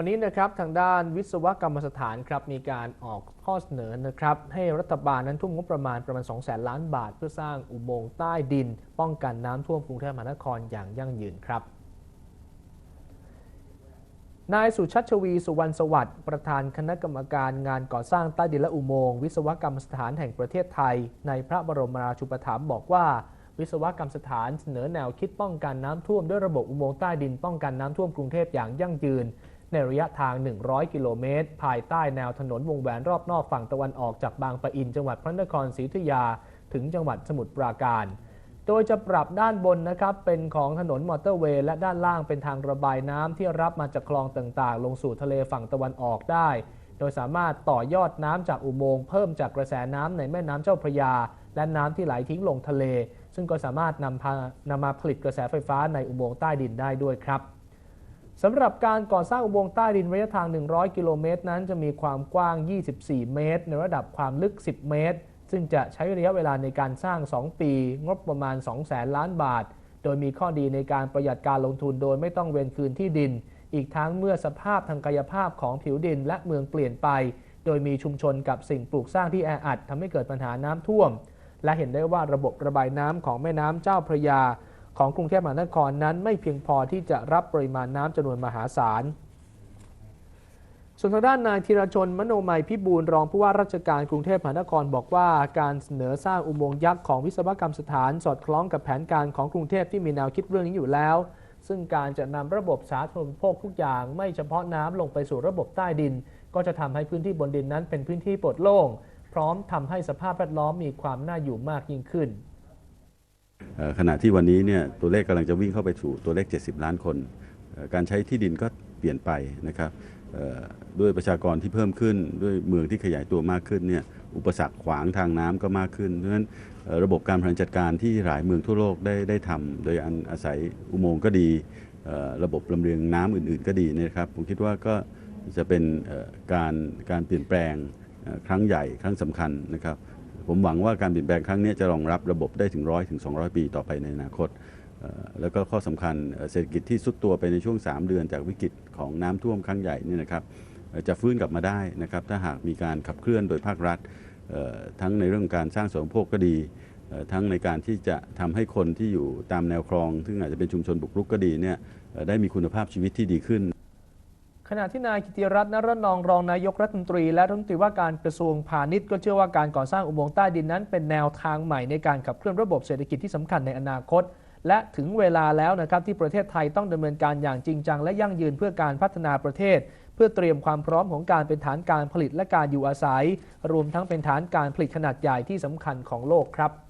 วันนี้นะครับทางด้านวิศวกรรมสถานครับมีการออกข้อเสนอนะครับให้รัฐบาลนั้นทุ่มงบประมาณประมาณ 2 0 0แสนล้านบาท เพื่อสร้างอุโมงค์ใต้ดิน ป้องกันน้ำท่วมกรุงเทพมหานครอย่างยั่งยืนครับนายสุชัชวีสุวรรณสวัสดิ์ประธานคณะกรรมการงานก่อสร้างใต้ดินและอุโมงค์วิศวกรรมสถานแห่งประเทศไทย ในพระบรมราชูปถัมภ์บอกว่า วิศวกรรมสถานเสนอแนวคิดป้องกันน้ำท่วมด้วยระบบอุโมงค์ใต้ดินป้องกันน้ำท่วมกรุงเทพอย่างยั่งยืน ในระยะทาง 100 กิโลเมตร ภายใต้แนวถนนวงแหวนรอบนอกฝั่งตะวันออกจากบางปะอิน จังหวัดพระนครศรีอยุธยา ถึงจังหวัดสมุทรปราการ โดยจะปรับด้านบนนะครับ เป็นของถนนมอเตอร์เวย์และด้านล่างเป็นทางระบายน้ำที่รับมาจากคลองต่างๆ ลงสู่ทะเลฝั่งตะวันออกได้ โดยสามารถต่อยอดน้ำจากอุโมงค์เพิ่มจากกระแสน้ำในแม่น้ำเจ้าพระยา และน้ำที่ไหลทิ้งลงทะเล ซึ่งก็สามารถนำนำมาผลิตกระแสไฟฟ้าในอุโมงค์ใต้ดินได้ด้วยครับ สำหรับการก่อสร้างอุโมงค์ใต้ดินระยะทาง 100 กิโลเมตร นั้นจะมีความกว้าง 24 เมตร ในระดับความลึก 10 เมตร ซึ่งจะใช้ระยะเวลาในการสร้าง 2 ปี งบประมาณ2แสนล้านบาท โดยมีข้อดีในการประหยัดการลงทุนโดยไม่ต้องเวนคืนที่ดิน อีกทั้งเมื่อสภาพทางกายภาพของผิวดินและเมืองเปลี่ยนไป โดยมีชุมชนกับสิ่งปลูกสร้างที่แออัดทำให้เกิดปัญหาน้ำท่วม และเห็นได้ว่าระบบระบายน้ำของแม่น้ำเจ้าพระยา ของกรุงเทพมหานครนั้นไม่เพียงพอที่จะรับปริมาณน้ำจำนวนมหาศาล ส่วนทางด้านนายธีรชนมโนมัยพิบูลรองผู้ว่าราชการกรุงเทพมหานครบอกว่าการเสนอสร้างอุโมงค์ยักษ์ของวิศวกรรมสถานสอดคล้องกับแผนการของกรุงเทพที่มีแนวคิดเรื่องนี้อยู่แล้ว ซึ่งการจะนำระบบสาธารณูปโภคทุกอย่างไม่เฉพาะน้ำลงไปสู่ระบบใต้ดิน ก็จะทำให้พื้นที่บนดินนั้นเป็นพื้นที่ปลดโล่ง พร้อมทำให้สภาพแวดล้อมมีความน่าอยู่มากยิ่งขึ้น ขณะที่วันนี้เนี่ยตัวเลขกำลังจะวิ่งเข้าไปสู่ตัวเลข 70 ล้านคน การใช้ที่ดินก็เปลี่ยนไปนะครับด้วยประชากรที่เพิ่มขึ้นด้วยเมืองที่ขยายตัวมากขึ้นเนี่ยอุปสรรคขวางทางน้ำก็มากขึ้นเพราะฉะนั้นระบบการบริหารจัดการที่หลายเมืองทั่วโลกได้ได้ทำโดยอันอาศัยอุโมงค์ก็ดี ระบบลำเลียงน้ำอื่น ๆ ก็ดีนะครับผมคิดว่าก็จะเป็นการการเปลี่ยนแปลงครั้งใหญ่ครั้งสำคัญนะครับ ผมหวังว่าการเปลี่ยนแปลงครั้งนี้จะรองรับระบบได้ถึงร้อยถึง200 ปีต่อไปในอนาคต แล้วก็ข้อสำคัญเศรษฐกิจที่สุดตัวไปในช่วง 3 เดือนจากวิกฤตของน้ำท่วมครั้งใหญ่นี่นะครับจะฟื้นกลับมาได้นะครับถ้าหากมีการขับเคลื่อนโดยภาครัฐ ทั้งในเรื่องการสร้างสมโภคก็ดี ทั้งในการที่จะทำให้คนที่อยู่ตามแนวคลอง ซึ่งอาจจะเป็นชุมชนบุกรุกก็ดีเนี่ยได้มีคุณภาพชีวิตที่ดีขึ้น ขณะที่นายกิติรัตน์นรนองรองนายกรัฐมนตรี และรัฐมนตรีว่าการกระทรวงพาณิชย์ก็เชื่อว่าการก่อสร้างอุโมงค์ใต้ดินนั้น เป็นแนวทางใหม่ในการขับเคลื่อนระบบเศรษฐกิจที่สำคัญในอนาคต และถึงเวลาแล้วนะครับที่ประเทศไทยต้องดำเนินการอย่างจริงจัง และยั่งยืนเพื่อการพัฒนาประเทศ เพื่อเตรียมความพร้อมของการเป็นฐานการผลิตและการอยู่อาศัย รวมทั้งเป็นฐานการผลิตขนาดใหญ่ที่สำคัญของโลกครับ